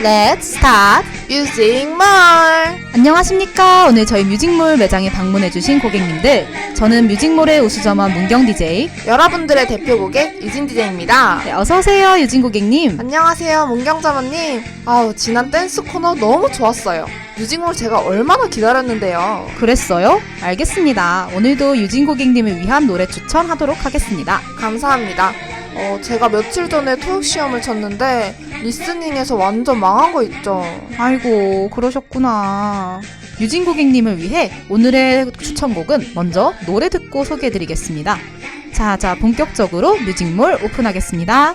Let's start using more. 안녕하십니까 오늘 저희 뮤직몰 매장에 방문해주신 고객님들 저는 뮤직몰의 우수점원 문경 DJ 여러분들의 대표 고객 유진 DJ입니다. 네, 어서오세요 유진 고객님 안녕하세요, 문경자만님. 아우, 지난 댄스 코너 너무 좋았어요. 뮤직몰 제가 얼마나 기다렸는데요. 그랬어요? 알겠습니다 오늘도 유진 고객님을 위한 노래 추천하도록 하겠습니다 감사합니다. 어, 제가 며칠 전에 토익 시험을 쳤는데 리스닝에서 완전 망한 거 있죠. 아이고 그러셨구나. 유진 고객님을 위해 오늘의 추천곡은 먼저 노래 듣고 소개해드리겠습니다. 자 자 본격적으로 뮤직몰 오픈하겠습니다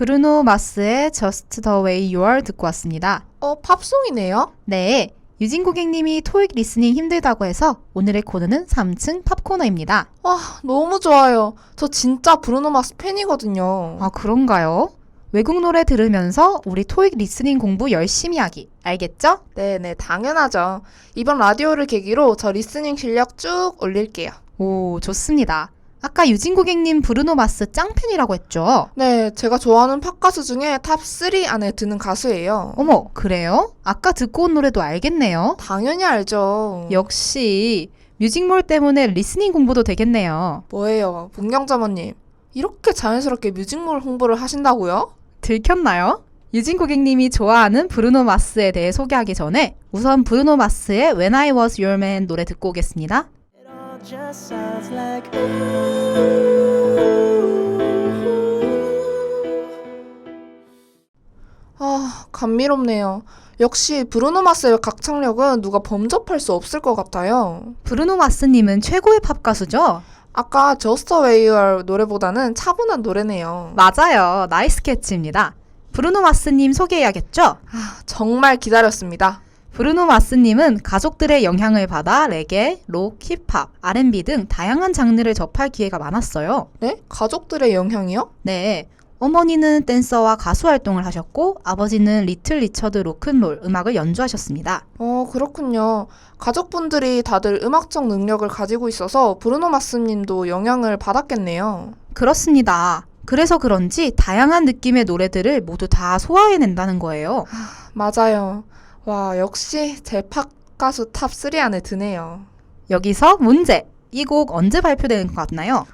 브루노 마스의 Just the Way You Are 듣고 왔습니다 어, 팝송이네요? 네 유진 고객님이 토익 리스닝 힘들다고 해서 오늘의 코너는 3층 팝코너입니다 와, 너무 좋아요. 저 진짜 브루노 마스 팬이거든요. 아 그런가요? 외국 노래 들으면서 우리 토익 리스닝 공부 열심히 하기 알겠죠? 네네, 당연하죠. 이번 라디오를 계기로 저 리스닝 실력 쭉 올릴게요. 오 좋습니다 아까 유진 고객님 브루노 마스 짱팬이라고 했죠? 네, 제가 좋아하는 팝 가수 중에 탑 3 안에 드는 가수예요. 어머 그래요? 아까 듣고 온 노래도 알겠네요 당연히 알죠. 역시 뮤직몰 때문에 리스닝 공부도 되겠네요 뭐예요, 문경자모님. 이렇게 자연스럽게 뮤직몰 홍보를 하신다고요? 들켰나요? 유진 고객님이 좋아하는 브루노 마스에 대해 소개하기 전에 우선 브루노 마스의 When I Was Your Man 노래 듣고 오겠습니다. Just sounds like ooh. 아, 감미롭네요. 역시 브루노 마스의 각창력은 누가 범접할 수 없을 것 같아요. 브루노 마스님은 최고의 팝 가수죠? 아까 Just the Way You Are 노래보다는 차분한 노래네요. 맞아요. 나이스 캐치입니다. 브루노 마스님 소개해야겠죠? 아, 정말 기다렸습니다. 브루노 마스님은 가족들의 영향을 받아 레게, 록, 힙합, R&B 등 다양한 장르를 접할 기회가 많았어요. 네? 가족들의 영향이요? 네. 어머니는 댄서와 가수 활동을 하셨고 아버지는 리틀 리처드 로큰롤 음악을 연주하셨습니다. 어, 그렇군요. 가족분들이 다들 음악적 능력을 가지고 있어서 브루노 마스님도 영향을 받았겠네요. 그렇습니다. 그래서 그런지 다양한 느낌의 노래들을 모두 다 소화해낸다는 거예요. 맞아요. 와, 역시 제팝 가수 탑 3 안에 드네요. 여기서 문제! 이 곡 언제 발표되는 것 같나요?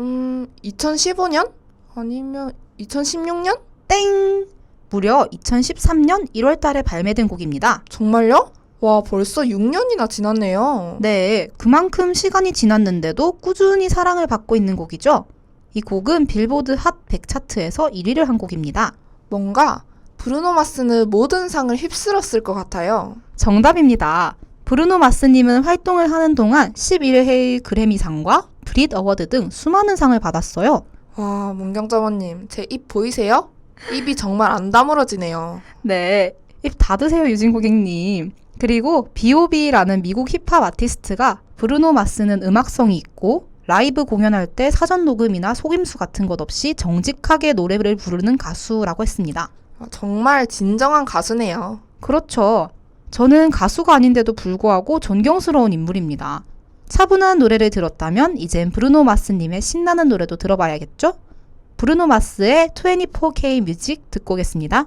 음, 2015년? 아니면 2016년? 땡! 무려 2013년 1월 달에 발매된 곡입니다. 정말요? 와, 벌써 6년이나 지났네요. 네, 그만큼 시간이 지났는데도 꾸준히 사랑을 받고 있는 곡이죠. 이 곡은 빌보드 핫 100 차트에서 1위를 한 곡입니다. 뭔가 브루노 마스는 모든 상을 휩쓸었을 것 같아요. 정답입니다. 브루노 마스님은 활동을 하는 동안 11회 그래미상과 브릿 어워드 등 수많은 상을 받았어요. 와, 문경자원님, 제 입 보이세요? 입이 정말 안 다물어지네요. 네, 입 닫으세요, 유진 고객님. 그리고 B.O.B라는 미국 힙합 아티스트가 브루노 마스는 음악성이 있고 라이브 공연할 때 사전 녹음이나 속임수 같은 것 없이 정직하게 노래를 부르는 가수라고 했습니다. 아, 정말 진정한 가수네요. 그렇죠. 저는 가수가 아닌데도 불구하고 존경스러운 인물입니다. 차분한 노래를 들었다면 이젠 브루노 마스님의 신나는 노래도 들어봐야겠죠? 브루노 마스의 24K 뮤직 듣고 오겠습니다.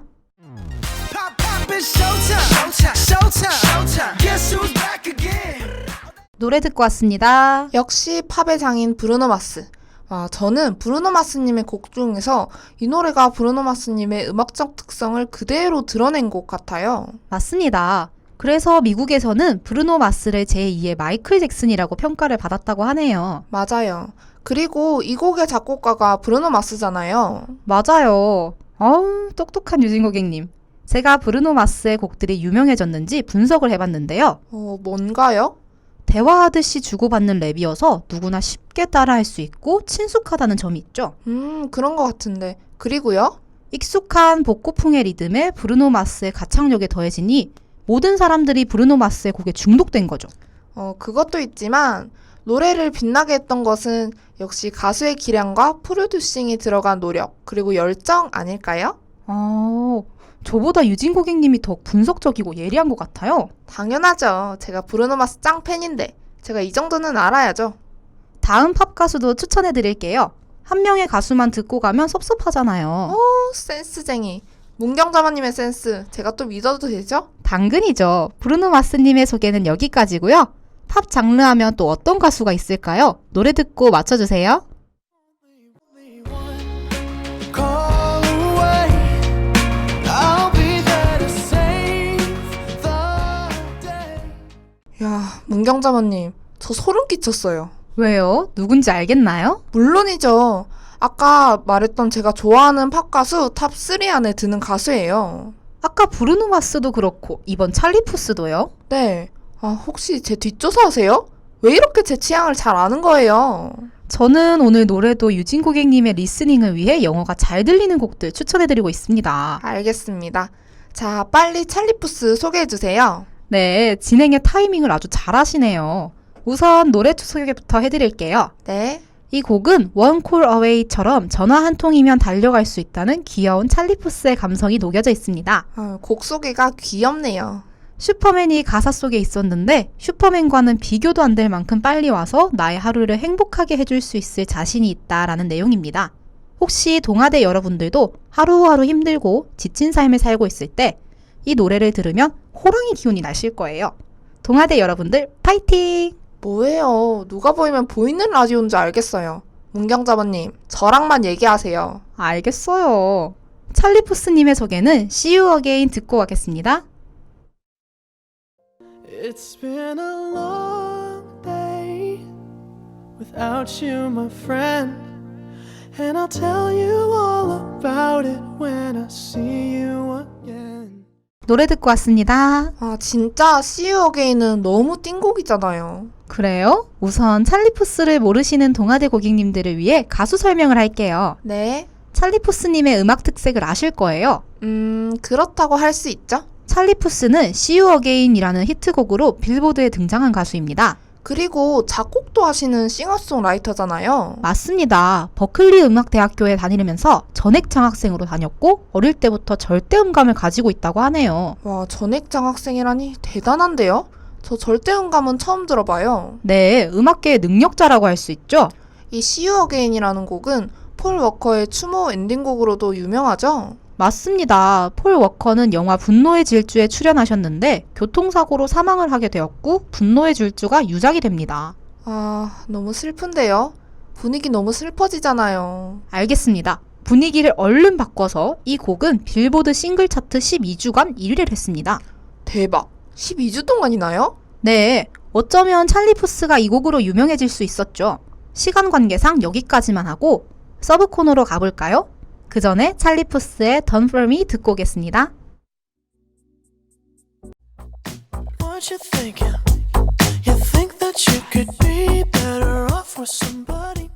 노래 듣고 왔습니다. 역시 팝의 장인 브루노 마스. 와, 저는 브루노 마스님의 곡 중에서 이 노래가 브루노 마스님의 음악적 특성을 그대로 드러낸 곡 같아요. 맞습니다. 그래서 미국에서는 브루노 마스를 제2의 마이클 잭슨이라고 평가를 받았다고 하네요. 맞아요. 그리고 이 곡의 작곡가가 브루노 마스잖아요. 맞아요. 어우, 똑똑한 유진 고객님. 제가 브루노 마스의 곡들이 유명해졌는지 분석을 해봤는데요. 어, 뭔가요? 대화하듯이 주고받는 랩이어서 누구나 쉽게 따라할 수 있고 친숙하다는 점이 있죠. 음, 그런 것 같은데. 그리고요? 익숙한 복고풍의 리듬에 브루노 마스의 가창력에 더해지니 모든 사람들이 브루노 마스의 곡에 중독된 거죠. 어, 그것도 있지만 노래를 빛나게 했던 것은 역시 가수의 기량과 프로듀싱이 들어간 노력, 그리고 열정 아닐까요? 어, 저보다 유진 고객님이 더 분석적이고 예리한 것 같아요. 당연하죠. 제가 브루노 마스 짱 팬인데 제가 이 정도는 알아야죠. 다음 팝 가수도 추천해 드릴게요. 한 명의 가수만 듣고 가면 섭섭하잖아요. 오, 센스쟁이. 문경자마님의 센스 제가 또 믿어도 되죠? 당근이죠. 브루노 마스님의 소개는 여기까지고요. 팝 장르 하면 또 어떤 가수가 있을까요? 노래 듣고 맞춰주세요. 야, 문경자마님 저 소름 끼쳤어요. 왜요? 누군지 알겠나요? 물론이죠. 아까 말했던 제가 좋아하는 팝 가수 탑3 안에 드는 가수예요. 아까 브루노 마스도 그렇고 이번 찰리 푸스도요? 네. 아, 혹시 제 뒷조사하세요? 왜 이렇게 제 취향을 잘 아는 거예요? 저는 오늘 노래도 유진 고객님의 리스닝을 위해 영어가 잘 들리는 곡들 추천해드리고 있습니다. 알겠습니다. 자, 빨리 찰리푸스 소개해주세요. 네, 진행의 타이밍을 아주 잘 하시네요. 우선 노래 소개부터 해드릴게요. 네. 이 곡은 One Call Away처럼 전화 한 통이면 달려갈 수 있다는 귀여운 찰리푸스의 감성이 녹여져 있습니다. 아, 곡 소개가 귀엽네요. 슈퍼맨이 가사 속에 있었는데 슈퍼맨과는 비교도 안 될 만큼 빨리 와서 나의 하루를 행복하게 해줄 수 있을 자신이 있다라는 내용입니다. 혹시 동아대 여러분들도 하루하루 힘들고 지친 삶을 살고 있을 때 이 노래를 들으면 호랑이 기운이 나실 거예요. 동아대 여러분들 파이팅! 뭐예요? 누가 보이면 보이는 라디오인 줄 알겠어요. 문경자버님, 저랑만 얘기하세요. 알겠어요. 찰리푸스님의 소개는 See You Again 듣고 가겠습니다. It's been a long day without you, my friend. And I'll tell you all about it when I see you again. 노래 듣고 왔습니다. 아, 진짜 See You Again은 너무 띵곡이잖아요. 그래요? 우선 찰리푸스를 모르시는 동아대 고객님들을 위해 가수 설명을 할게요. 네. 찰리푸스님의 음악 특색을 아실 거예요. 음, 그렇다고 할 수 있죠? 찰리푸스는 See You Again이라는 히트곡으로 빌보드에 등장한 가수입니다. 그리고 작곡도 하시는 싱어송라이터잖아요. 맞습니다. 버클리 음악대학교에 다니면서 전액 장학생으로 다녔고 어릴 때부터 절대 음감을 가지고 있다고 하네요. 와, 전액 장 학생이라니 대단한데요? 저 절대 음감은 처음 들어봐요. 네, 음악계의 능력자라고 할 수 있죠. 이 See You Again이라는 곡은 폴 워커의 추모 엔딩곡으로도 유명하죠? 맞습니다. 폴 워커는 영화 분노의 질주에 출연하셨는데 교통사고로 사망을 하게 되었고 분노의 질주가 유작이 됩니다. 아, 너무 슬픈데요? 분위기 너무 슬퍼지잖아요. 알겠습니다. 분위기를 얼른 바꿔서 이 곡은 빌보드 싱글 차트 12주간 1위를 했습니다. 대박. 12주 동안이나요? 네, 어쩌면 찰리 푸스가 이 곡으로 유명해질 수 있었죠. 시간 관계상 여기까지만 하고 서브 코너로 가볼까요? 그 전에 찰리 푸스의 Done For Me 듣고 오겠습니다. What you thinking? You think that you could be better off with somebody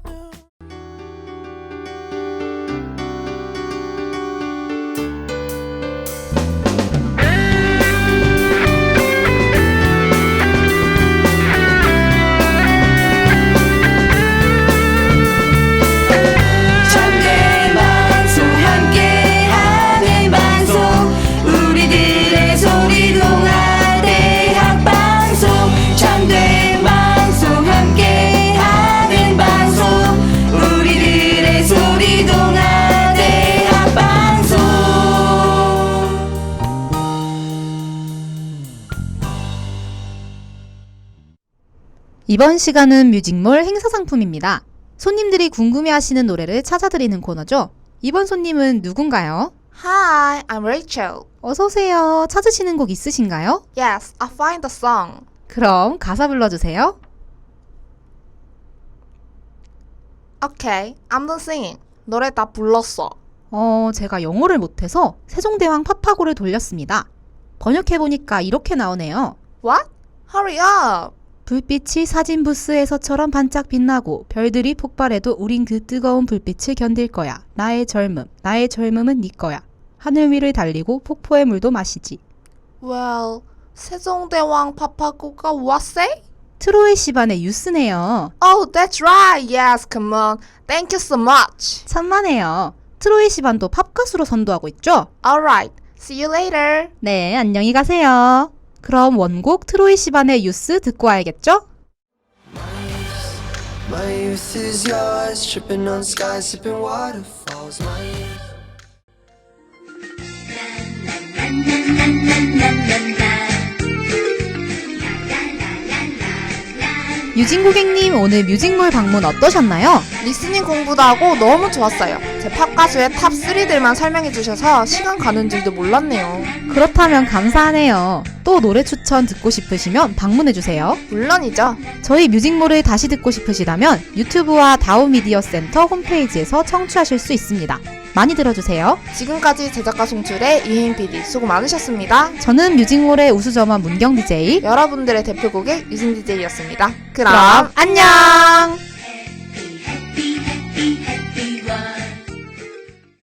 이번 시간은 뮤직몰 행사 상품입니다. 손님들이 궁금해하시는 노래를 찾아드리는 코너죠. 이번 손님은 누군가요? Hi, I'm Rachel. 어서 오세요. 찾으시는 곡 있으신가요? Yes, I find the song. 그럼 가사 불러주세요. Okay, I'm done singing. 노래 다 불렀어. 어, 제가 영어를 못해서 세종대왕 파파고를 돌렸습니다. 번역해보니까 이렇게 나오네요. What? Hurry up. 불빛이 사진 부스에서처럼 반짝 빛나고 별들이 폭발해도 우린 그 뜨거운 불빛을 견딜 거야. 나의 젊음, 나의 젊음은 네 거야. 하늘 위를 달리고 폭포의 물도 마시지. Well, 세종대왕 파파고가 what say? 트로이 시반의 유스네요. Oh, that's right. Yes, come on. Thank you so much. 천만에요. 트로이 시반도 팝가수로 선도하고 있죠? Alright. See you later. 네, 안녕히 가세요. 그럼 원곡 트로이 시반의 유스 듣고 와야겠죠? 유진 고객님, 오늘 뮤직몰 방문 어떠셨나요? 리스닝 공부도 하고 너무 좋았어요. 제 팝 가수의 탑 3들만 설명해 주셔서 시간 가는 줄도 몰랐네요. 그렇다면 감사하네요. 또 노래 추천 듣고 싶으시면 방문해주세요. 물론이죠. 저희 뮤직몰을 다시 듣고 싶으시다면 유튜브와 다우미디어 센터 홈페이지에서 청취하실 수 있습니다. 많이 들어주세요. 지금까지 제작가 송출의 이혜인 PD 수고 많으셨습니다. 저는 뮤직몰의 우수점원 문경 DJ. 여러분들의 대표 고객 유진 DJ였습니다. 그럼 그럼 안녕!